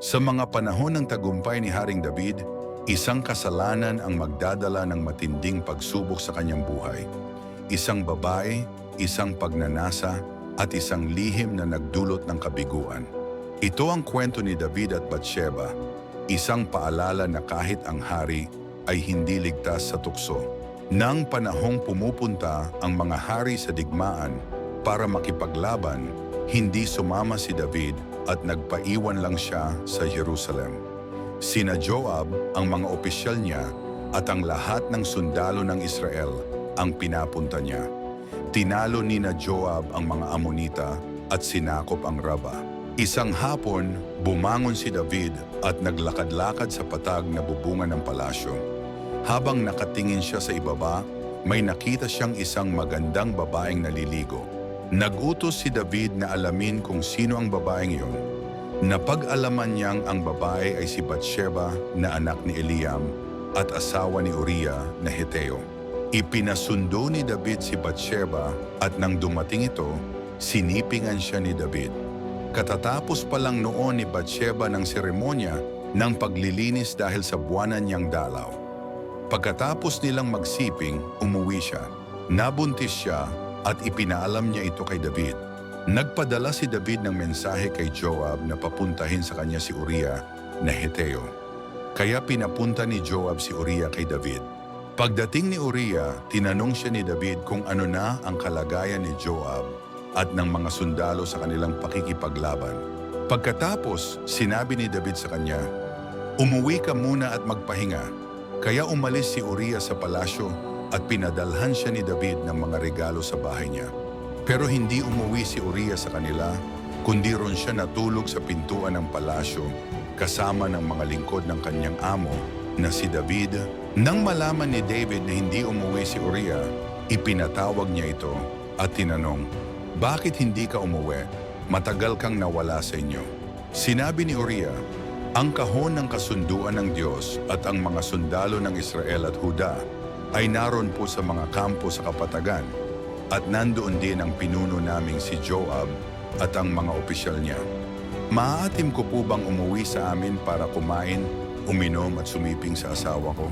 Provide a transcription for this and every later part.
Sa mga panahon ng tagumpay ni Haring David, isang kasalanan ang magdadala ng matinding pagsubok sa kanyang buhay. Isang babae, isang pagnanasa, at isang lihim na nagdulot ng kabiguan. Ito ang kwento ni David at Bathsheba, isang paalala na kahit ang hari ay hindi ligtas sa tukso. Nang panahong pumupunta ang mga hari sa digmaan para makipaglaban, hindi sumama si David at nagpaiwan lang siya sa Jerusalem. Sina Joab, ang mga opisyal niya, at ang lahat ng sundalo ng Israel ang pinapunta niya. Tinalo ni na Joab ang mga Amonita at sinakop ang Raba. Isang hapon, bumangon si David at naglakad-lakad sa patag na bubungan ng palasyo. Habang nakatingin siya sa ibaba, may nakita siyang isang magandang babaeng naliligo. Nagutos si David na alamin kung sino ang babaeng iyon. Napag-alaman niyang ang babae ay si Bathsheba na anak ni Eliam at asawa ni Uriah na Heteo. Ipinasundo ni David si Bathsheba at nang dumating ito, sinipingan siya ni David. Katatapos pa lang noon ni Bathsheba ng seremonya ng paglilinis dahil sa buwanan niyang dalaw. Pagkatapos nilang magsiping, umuwi siya. Nabuntis siya at ipinaalam niya ito kay David. Nagpadala si David ng mensahe kay Joab na papuntahin sa kanya si Uriah na Heteo. Kaya pinapunta ni Joab si Uriah kay David. Pagdating ni Uriah, tinanong siya ni David kung ano na ang kalagayan ni Joab at ng mga sundalo sa kanilang pakikipaglaban. Pagkatapos, sinabi ni David sa kanya, Umuwi ka muna at magpahinga. Kaya umalis si Uriah sa palasyo at pinadalhan siya ni David ng mga regalo sa bahay niya. Pero hindi umuwi si Uriah sa kanila, kundi ron siya natulog sa pintuan ng palasyo kasama ng mga lingkod ng kanyang amo na si David. Nang malaman ni David na hindi umuwi si Uriah, ipinatawag niya ito at tinanong, Bakit hindi ka umuwi? Matagal kang nawala sa inyo. Sinabi ni Uriah, ang kahon ng kasunduan ng Diyos at ang mga sundalo ng Israel at Huda ay naroon po sa mga kampo sa kapatagan at nandoon din ang pinuno naming si Joab at ang mga opisyal niya. Maaatim ko po bang umuwi sa amin para kumain, uminom at sumiping sa asawa ko?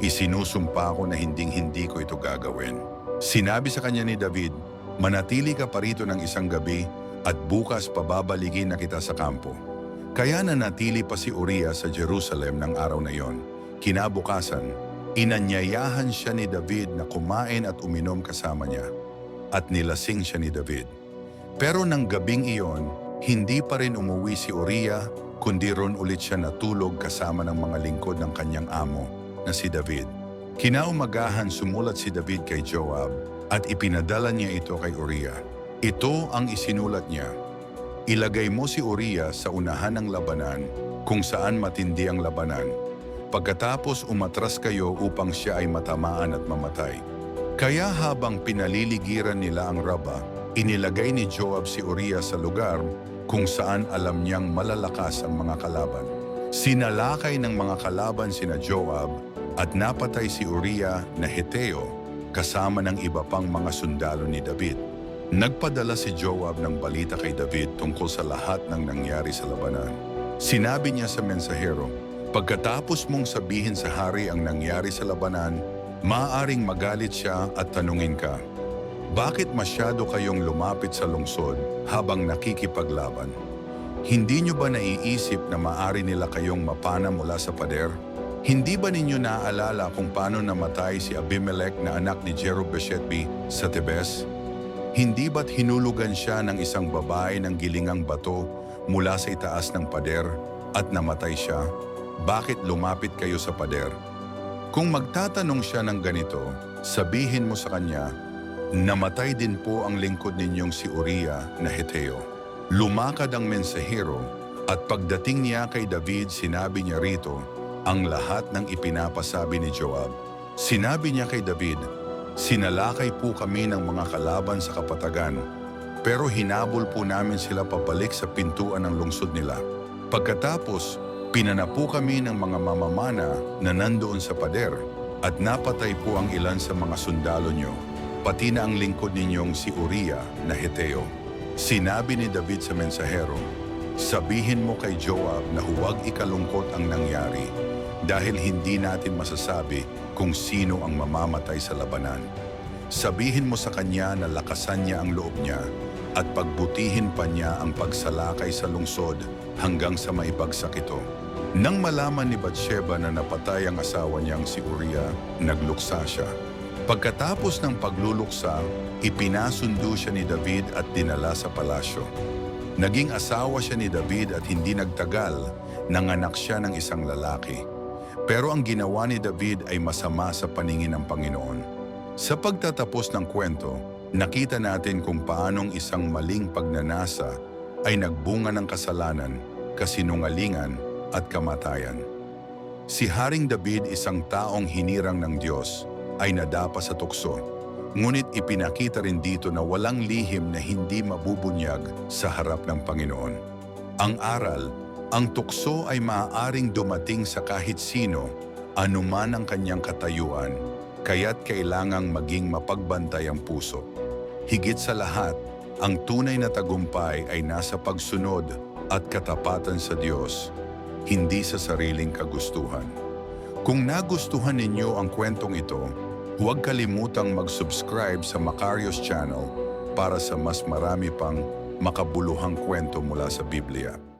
Isinusumpa ko na hinding-hindi ko ito gagawin. Sinabi sa kanya ni David, manatili ka pa rito ng isang gabi at bukas pababaligin na kita sa kampo. Kaya nanatili pa si Uriah sa Jerusalem ng araw na iyon. Kinabukasan, inanyayahan siya ni David na kumain at uminom kasama niya at nilasing siya ni David. Pero nang gabing iyon, hindi pa rin umuwi si Uriah kundi ron ulit siya natulog kasama ng mga lingkod ng kanyang amo na si David. Kinaumagahan sumulat si David kay Joab at ipinadala niya ito kay Uriah. Ito ang isinulat niya. Ilagay mo si Uriah sa unahan ng labanan kung saan matindi ang labanan. Pagkatapos umatras kayo upang siya ay matamaan at mamatay. Kaya habang pinaliligiran nila ang Raba, inilagay ni Joab si Uriah sa lugar kung saan alam niyang malalakas ang mga kalaban. Sinalakay ng mga kalaban sina Joab at napatay si Uriah na Heteo kasama ng iba pang mga sundalo ni David. Nagpadala si Joab ng balita kay David tungkol sa lahat ng nangyari sa labanan. Sinabi niya sa mensahero, Pagkatapos mong sabihin sa hari ang nangyari sa labanan, maaaring magalit siya at tanungin ka, Bakit masyado kayong lumapit sa lungsod habang nakikipaglaban? Hindi niyo ba naiisip na maari nila kayong mapana mula sa pader? Hindi ba ninyo naaalala kung paano namatay si Abimelech na anak ni Jerubeshetbi sa Tebes? Hindi ba't hinulugan siya ng isang babae ng gilingang bato mula sa itaas ng pader at namatay siya? Bakit lumapit kayo sa pader? Kung magtatanong siya ng ganito, sabihin mo sa kanya, Namatay din po ang lingkod ninyong si Uriah na Heteo. Lumakad ang mensahero at pagdating niya kay David sinabi niya rito ang lahat ng ipinapasabi ni Joab. Sinabi niya kay David, Sinalakay po kami ng mga kalaban sa kapatagan, pero hinabol po namin sila pabalik sa pintuan ng lungsod nila. Pagkatapos, pinanapo kami ng mga mamamana na nandoon sa pader at napatay po ang ilan sa mga sundalo niyo, pati na ang lingkod ninyong si Uriah na Heteo. Sinabi ni David sa mensahero, Sabihin mo kay Joab na huwag ikalungkot ang nangyari dahil hindi natin masasabi kung sino ang mamamatay sa labanan. Sabihin mo sa kanya na lakasan niya ang loob niya at pagbutihin pa niya ang pagsalakay sa lungsod hanggang sa maibagsak ito. Nang malaman ni Bathsheba na napatay ang asawa niyang si Uriah, nagluksa siya. Pagkatapos ng pagluluksa, ipinasundo siya ni David at dinala sa palasyo. Naging asawa siya ni David at hindi nagtagal, nanganak siya ng isang lalaki. Pero ang ginawa ni David ay masama sa paningin ng Panginoon. Sa pagtatapos ng kwento, nakita natin kung paanong isang maling pagnanasa ay nagbunga ng kasalanan, kasinungalingan at kamatayan. Si Haring David isang taong hinirang ng Diyos ay nadapa sa tukso. Ngunit ipinakita rin dito na walang lihim na hindi mabubunyag sa harap ng Panginoon. Ang aral, ang tukso ay maaaring dumating sa kahit sino, anuman ang kanyang katayuan, kaya't kailangang maging mapagbantay ang puso. Higit sa lahat, ang tunay na tagumpay ay nasa pagsunod at katapatan sa Diyos, hindi sa sariling kagustuhan. Kung nagustuhan ninyo ang kwentong ito, huwag kalimutang mag-subscribe sa Macarios Channel para sa mas marami pang makabuluhang kwento mula sa Biblia.